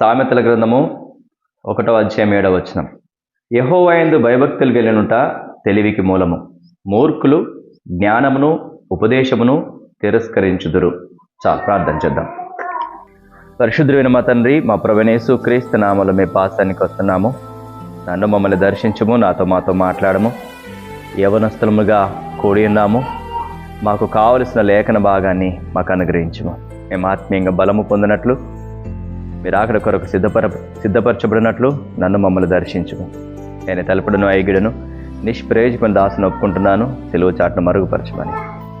సామెతల గ్రంథము ఒకటో అధ్యాయం ఏడవ వచనం. యహోవాయందు భయభక్తులు గెలినుట తెలివికి మూలము. మూర్ఖులు జ్ఞానమును ఉపదేశమును తిరస్కరించుదురు. చాలు ప్రార్థన చేద్దాం. పరిశుద్ధుడైన మా తండ్రి మా ప్రవణేశు క్రీస్తు నామలు మీ పాసానికి వస్తున్నాము. నన్ను మమ్మల్ని దర్శించము నాతో మాతో మాట్లాడము. యవనస్థలముగా కూడి ఉన్నాము. మాకు కావలసిన లేఖన భాగాన్ని మాకు అనుగ్రహించము. మేము ఆత్మీయంగా బలము పొందినట్లు మీరు ఆఖరి కొరకు సిద్ధపర సిద్ధపరచబడినట్లు నన్ను మమ్మల్ని దర్శించుము. నేను తలపడను ఐగిడను నిష్ప్రయోజకమైన దాసును ఒప్పుకుంటున్నాను సెలవు చాటును మరుగుపరచమని.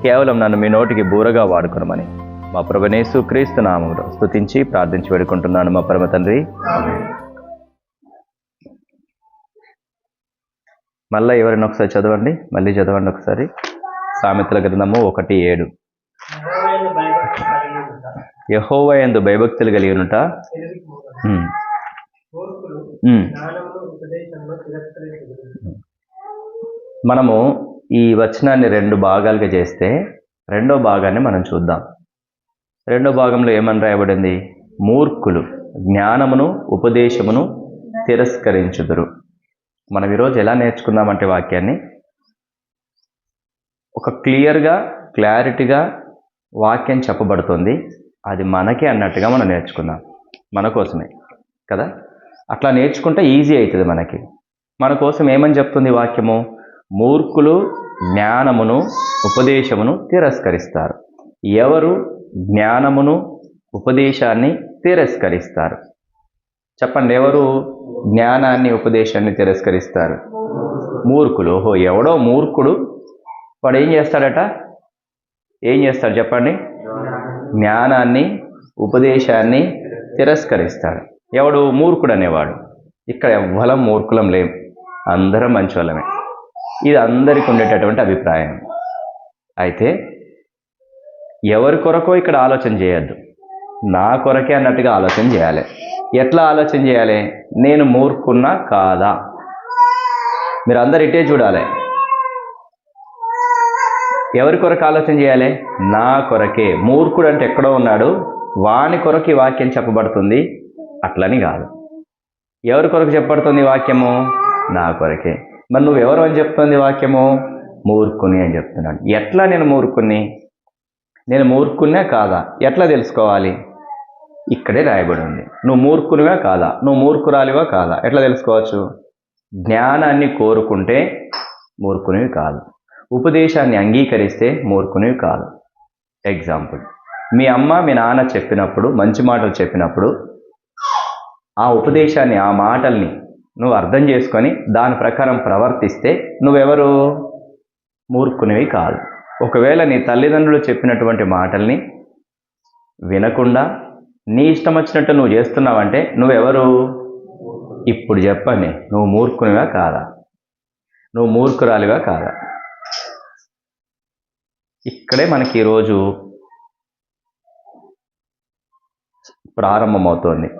కేవలం నన్ను మీ నోటికి బూరగా వాడుకొనమని. మా ప్రభనేసు క్రీస్తు నామంలో స్థుతించి ప్రార్థించి వేడుకుంటున్నాను మా పరమ తండ్రి. మళ్ళీ ఎవరైనా ఒకసారి చదవండి? మళ్ళీ చదవండి ఒకసారి. సామెతల గ్రంథము ఒకటి ఏడు. యహోవ ఎందు భయభక్తులు కలిగి ఉంట. మనము ఈ వచనాన్ని రెండు భాగాలుగా చేస్తే రెండో భాగాన్ని మనం చూద్దాం. రెండో భాగంలో ఏమని రాయబడింది? మూర్ఖులు జ్ఞానమును ఉపదేశమును తిరస్కరించుదురు. మనం ఈరోజు ఎలా నేర్చుకుందామంటే వాక్యాన్ని? ఒక క్లియర్గా క్లారిటీగా వాక్యం చెప్పబడుతుంది. అది మనకే అన్నట్టుగా మనం నేర్చుకుందాం. మన కోసమే కదా? అట్లా నేర్చుకుంటే ఈజీ అవుతుంది మనకి. మన కోసం ఏమని చెప్తుంది వాక్యము? మూర్ఖులు జ్ఞానమును ఉపదేశమును తిరస్కరిస్తారు. ఎవరు జ్ఞానమును ఉపదేశాన్ని తిరస్కరిస్తారు? చెప్పండి ఎవరు జ్ఞానాన్ని ఉపదేశాన్ని తిరస్కరిస్తారు? మూర్ఖులు. ఓహో ఎవడో మూర్ఖుడు. వాడు ఏం చేస్తాడట? ఏం చేస్తాడు చెప్పండి? జ్ఞానాన్ని ఉపదేశాన్ని తిరస్కరిస్తాడు. ఎవడు మూర్ఖుడు అనేవాడు ఇక్కడ ఎవ్వలం మూర్ఖులం లేం. అందరం మంచి వాళ్ళమే ఇది అందరికి ఉండేటటువంటి అభిప్రాయం. అయితే ఎవరి కొరకో ఇక్కడ ఆలోచన చేయొద్దు. నా కొరకే అన్నట్టుగా ఆలోచన చేయాలి. ఎట్లా ఆలోచన చేయాలి? నేను మూర్ఖున్నా కాదా? మీరు అందరు ఇటే చూడాలి. ఎవరి కొరకు ఆలోచన చేయాలి? నా కొరకే. మూర్ఖుడు అంటే ఎక్కడో ఉన్నాడు. వాని కొరకు ఈ వాక్యం చెప్పబడుతుంది. అట్లని కాదు. ఎవరి కొరకు చెప్పబడుతుంది వాక్యము? నా కొరకే. మరి నువ్వు ఎవరు అని చెప్తుంది వాక్యము? మూర్ఖుని అని చెప్తున్నాడు. ఎట్లా నేను మూర్ఖుని నేను మూర్ఖునే కాదా? ఎట్లా తెలుసుకోవాలి? ఇక్కడే రాయబడి ఉంది. నువ్వు మూర్ఖునివా కాదా? నువ్వు మూర్ఖురాలివా కాదా? ఎట్లా తెలుసుకోవచ్చు? జ్ఞానాన్ని కోరుకుంటే మూర్ఖునివి కాదు. ఉపదేశాన్ని అంగీకరిస్తే మూర్ఖునివి కాదు. ఎగ్జాంపుల్ మీ అమ్మ మీ నాన్న చెప్పినప్పుడు మంచి మాటలు చెప్పినప్పుడు ఆ ఉపదేశాన్ని ఆ మాటల్ని నువ్వు అర్థం చేసుకొని దాని ప్రకారం ప్రవర్తిస్తే నువ్వెవరు? మూర్ఖునివి కాదు. ఒకవేళ నీ తల్లిదండ్రులు చెప్పినటువంటి మాటల్ని వినకుండా నీ ఇష్టం వచ్చినట్టు నువ్వు చేస్తున్నావంటే నువ్వెవరు? ఇప్పుడు చెప్పండి. నువ్వు మూర్ఖునివా కాదా? నువ్వు మూర్ఖురాలివా కాదా? ఇక్కడే మనకి ఈరోజు ప్రారంభమవుతోంది.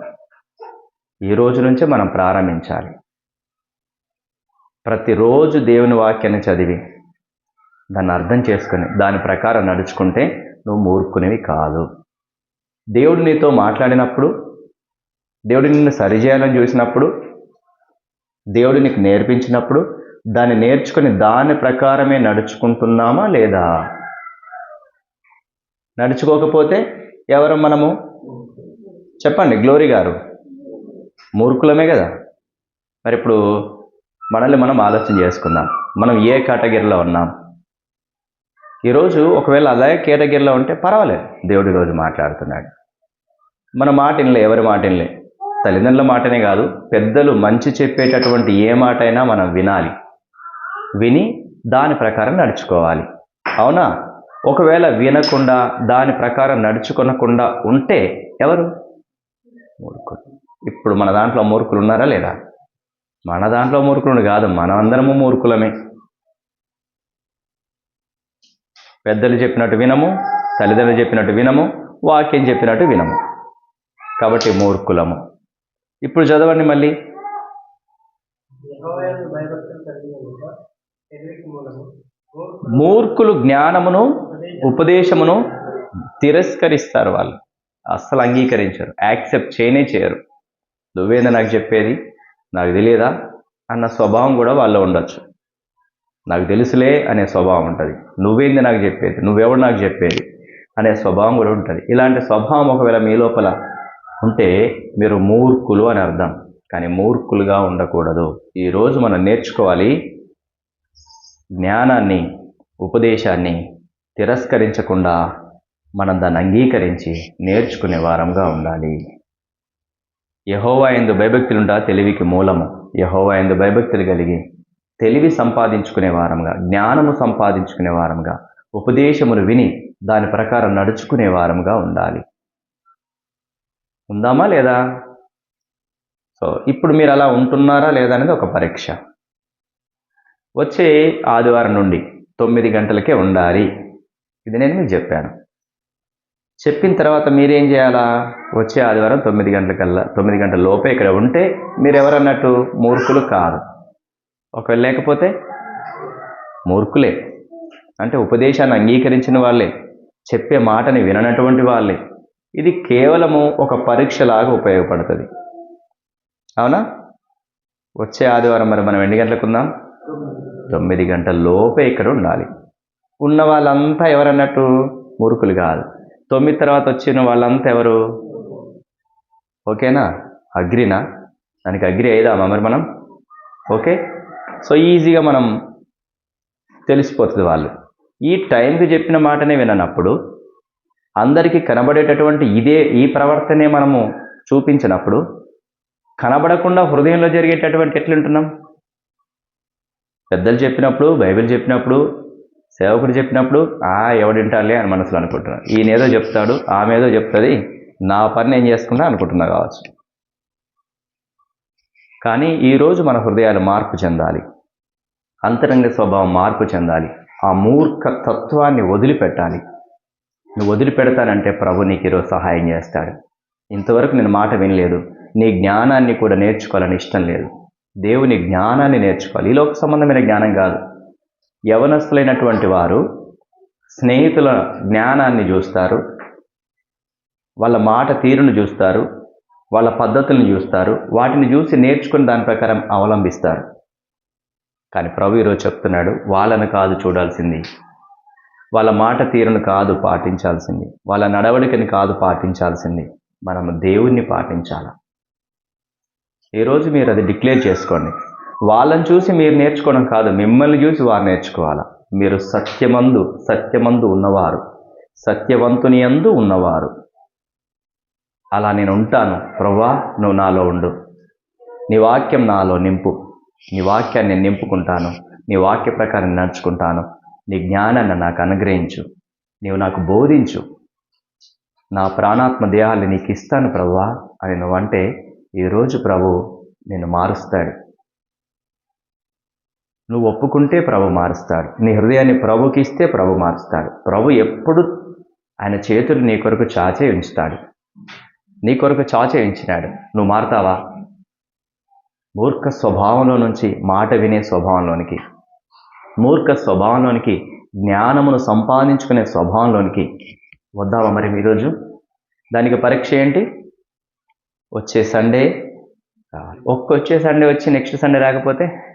ఈ రోజు నుంచే మనం ప్రారంభించాలి. ప్రతిరోజు దేవుని వాక్యాన్ని చదివి దాన్ని అర్థం చేసుకొని దాని ప్రకారం నడుచుకుంటే నువ్వు మూర్ఖునివి కాదు. దేవుడు నీతో మాట్లాడినప్పుడు దేవుడు నిన్ను సరిచేయాలని చూసినప్పుడు దేవుడు నీకు నేర్పించినప్పుడు దాన్ని నేర్చుకుని దాని ప్రకారమే నడుచుకుంటున్నామా లేదా? నడుచుకోకపోతే ఎవరు మనము? చెప్పండి గ్లోరీ గారు. మూర్ఖులమే కదా. మరి ఇప్పుడు మనల్ని మనం ఆలోచన చేసుకుందాం. మనం ఏ కేటగిరీలో ఉన్నాం? ఈరోజు ఒకవేళ అదే కేటగిరీలో ఉంటే పర్వాలేదు. దేవుడు ఈరోజు మాట్లాడుతున్నాడు. మన మాట వినలే ఎవరి మాట వినలే తల్లిదండ్రుల మాటనే కాదు పెద్దలు మంచి చెప్పేటటువంటి ఏ మాట అయినా మనం వినాలి. విని దాని ప్రకారం నడుచుకోవాలి. అవునా? ఒకవేళ వినకుండా దాని ప్రకారం నడుచుకొనకుండా ఉంటే ఎవరు? మూర్ఖుడు ఇప్పుడు మన దాంట్లో మూర్ఖులు ఉన్నారా లేదా? మన దాంట్లో మూర్ఖులు కాదు మనమందరము మూర్ఖులమే. పెద్దలు చెప్పినట్టు వినము తల్లిదండ్రులు చెప్పినట్టు వినము వాక్యం చెప్పినట్టు వినము. కాబట్టి మూర్ఖులము. ఇప్పుడు చదవండి మళ్ళీ. మూర్ఖులు జ్ఞానమును ఉపదేశమును తిరస్కరిస్తారు వాళ్ళు. అస్సలు అంగీకరించరు. యాక్సెప్ట్ చేయనే చేయరు. నువ్వేందా నాకు చెప్పేది? నాకు తెలియదా? అన్న స్వభావం కూడా వాళ్ళు ఉండొచ్చు. నాకు తెలుసులే అనే స్వభావం ఉంటుంది. నువ్వేంది నాకు చెప్పేది? నువ్వెవడు నాకు చెప్పేది? అనే స్వభావం కూడా ఉంటుంది. ఇలాంటి స్వభావం ఒకవేళ మీ లోపల ఉంటే మీరు మూర్ఖులు అని అర్థం. కానీ మూర్ఖులుగా ఉండకూడదు. ఈరోజు మనం నేర్చుకోవాలి జ్ఞానాన్ని ఉపదేశాన్ని తిరస్కరించకుండా మనం దాన్ని అంగీకరించి నేర్చుకునే వారంగా ఉండాలి. యహోవా ఎందు భయభక్తులుంటా తెలివికి మూలము. యహోవా ఎందు భయభక్తులు కలిగి తెలివి సంపాదించుకునే వారంగా జ్ఞానము సంపాదించుకునే వారంగా ఉపదేశములు విని దాని ప్రకారం నడుచుకునే వారంగా ఉండాలి. ఉందామా లేదా? సో ఇప్పుడు మీరు అలా ఉంటున్నారా లేదా అనేది ఒక పరీక్ష. వచ్చే ఆదివారం నుండి తొమ్మిది గంటలకే ఉండాలి. ఇది నేను మీకు చెప్పాను. చెప్పిన తర్వాత మీరేం చేయాలా? వచ్చే ఆదివారం తొమ్మిది గంటలకల్లా తొమ్మిది గంటల లోపే ఇక్కడ ఉంటే మీరు ఎవరన్నట్టు మూర్ఖులు కాదు. ఒకవేళ లేకపోతే మూర్ఖులే. అంటే ఉపదేశాన్ని అంగీకరించిన వాళ్ళే. చెప్పే మాటని విననటువంటి వాళ్ళే. ఇది కేవలము ఒక పరీక్షలాగా ఉపయోగపడుతుంది. అవునా? వచ్చే ఆదివారం మరి మనం ఎన్ని గంటలకు ఉందాం? తొమ్మిది గంటల లోపే ఇక్కడ ఉండాలి. ఉన్న వాళ్ళంతా ఎవరన్నట్టు మూర్ఖులు కాదు. తొమ్మిది తర్వాత వచ్చిన వాళ్ళంతా ఎవరు? ఓకేనా? అగ్రినా? దానికి అగ్రి అయిదామా మరి మనం? ఓకే? సో ఈజీగా మనం తెలిసిపోతుంది వాళ్ళు. ఈ టైంకి చెప్పిన మాటనే విననప్పుడు అందరికీ కనబడేటటువంటి ఇదే ఈ ప్రవర్తనే మనము చూపించినప్పుడు కనబడకుండా హృదయంలో జరిగేటటువంటి ఎట్లుంటున్నాం? పెద్దలు చెప్పినప్పుడు బైబిల్ చెప్పినప్పుడు సేవకుడు చెప్పినప్పుడు ఆ ఎవడింటాలే అని మనసులో అనుకుంటున్నాను ఈయనేదో చెప్తాడు ఆమె ఏదో చెప్తుంది నా పని నేను చేసుకుంటా అనుకుంటున్నా కావచ్చు. కానీ ఈరోజు మన హృదయాలు మార్పు చెందాలి. అంతరంగ స్వభావం మార్పు చెందాలి. ఆ మూర్ఖ తత్వాన్ని వదిలిపెట్టాలి. నువ్వు వదిలిపెడతానంటే ప్రభు నీకు ఈరోజు సహాయం చేస్తాడు. ఇంతవరకు నేను మాట వినలేదు. నీ జ్ఞానాన్ని కూడా నేర్చుకోవాలని ఇష్టం లేదు. దేవుని జ్ఞానాన్ని నేర్చుకోవాలి. ఈ లోక సంబంధమైన జ్ఞానం కాదు. యవనస్తులైనటువంటి వారు స్నేహితుల జ్ఞానాన్ని చూస్తారు. వాళ్ళ మాట తీరును చూస్తారు. వాళ్ళ పద్ధతులను చూస్తారు. వాటిని చూసి నేర్చుకుని దాని ప్రకారం అవలంబిస్తారు. కానీ ప్రభు ఈరోజు చెప్తున్నాడు వాళ్ళని కాదు చూడాల్సింది. వాళ్ళ మాట తీరును కాదు పాటించాల్సింది. వాళ్ళ నడవడికని కాదు పాటించాల్సింది. మనం దేవుణ్ణి పాటించాల? ఈరోజు మీరు అది డిక్లేర్ చేసుకోండి. వాళ్ళని చూసి మీరు నేర్చుకోవడం కాదు మిమ్మల్ని చూసి వారు నేర్చుకోవాలా? మీరు సత్యమందు సత్యమందు ఉన్నవారు. సత్యవంతుని యందు ఉన్నవారు. అలా నేను ఉంటాను. ప్రభా నువ్వు నాలో ఉండు. నీ వాక్యం నాలో నింపు. నీ వాక్యాన్ని నేను నింపుకుంటాను. నీ వాక్య ప్రకారం నడుచుకుంటాను. నీ జ్ఞానాన్ని నాకు అనుగ్రహించు. నీవు నాకు బోధించు. నా ప్రాణాత్మ దేహాన్ని నీకు ఇస్తాను ప్రభా అని నువ్వంటే ఈరోజు ప్రభు నేను మారుస్తాడు. నువ్వు ఒప్పుకుంటే ప్రభు మారుస్తాడు. నీ హృదయాన్ని ప్రభుకి ఇస్తే ప్రభు మారుస్తాడు. ప్రభు ఎప్పుడు ఆయన చేతులు నీ కొరకు చాచే ఉంచుతాడు. నీ కొరకు చాచే ఉంచినాడు. నువ్వు మారుతావా? మూర్ఖ స్వభావంలో నుంచి మాట వినే స్వభావంలోనికి మూర్ఖ స్వభావంలోనికి జ్ఞానమును సంపాదించుకునే స్వభావంలోనికి వద్దావా మరి ఈరోజు దానికి పరీక్ష ఏంటి? వచ్చే సండే రావాలి. ఒక్క వచ్చే సండే వచ్చి నెక్స్ట్ సండే రాకపోతే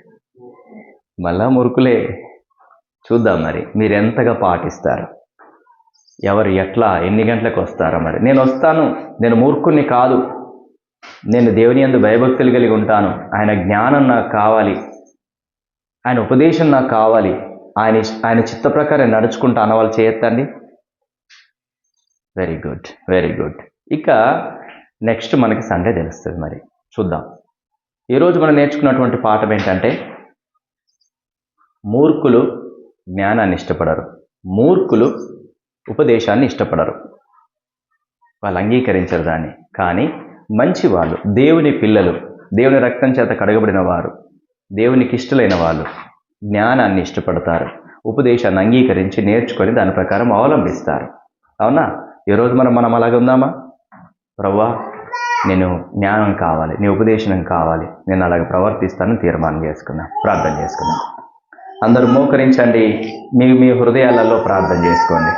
మళ్ళా మురుకులే. చూద్దాం మరి మీరు ఎంతగా పాటిస్తారు? ఎవరు ఎట్లా ఎన్ని గంటలకు వస్తారా మరి. నేను వస్తాను నేను మూర్ఖుని కాదు. నేను దేవుని యందు భయభక్తులు కలిగి ఉంటాను. ఆయన జ్ఞానం నాకు కావాలి. ఆయన ఉపదేశం నాకు కావాలి. ఆయన ఆయన చిత్త ప్రకారం నడుచుకుంటా అన్న వాళ్ళు చేయొద్దండి? Very good very good. ఇక నెక్స్ట్ మనకి సండే తెలుస్తుంది మరి. చూద్దాం. ఈరోజు మనం నేర్చుకున్నటువంటి పాఠం ఏంటంటే మూర్ఖులు జ్ఞానాన్ని ఇష్టపడరు. మూర్ఖులు ఉపదేశాన్ని ఇష్టపడరు. వాళ్ళు అంగీకరించరు దాన్ని. కానీ మంచి వాళ్ళు దేవుని పిల్లలు దేవుని రక్తం చేత కడగబడిన వారు దేవునికి ఇష్టలైన వాళ్ళు జ్ఞానాన్ని ఇష్టపడతారు. ఉపదేశాన్ని అంగీకరించి నేర్చుకొని దాని ప్రకారం అవలంబిస్తారు. అవునా? ఈరోజు మనం మనం అలాగే ఉందామా? ప్రవ్వా నేను జ్ఞానం కావాలి నీ ఉపదేశం కావాలి. నేను అలాగే ప్రవర్తిస్తానని తీర్మానం చేసుకున్నాను ప్రార్థన చేసుకున్నాను అందరూ మోకరించండి. మీ మీ హృదయాలలో ప్రార్థన చేసుకోండి.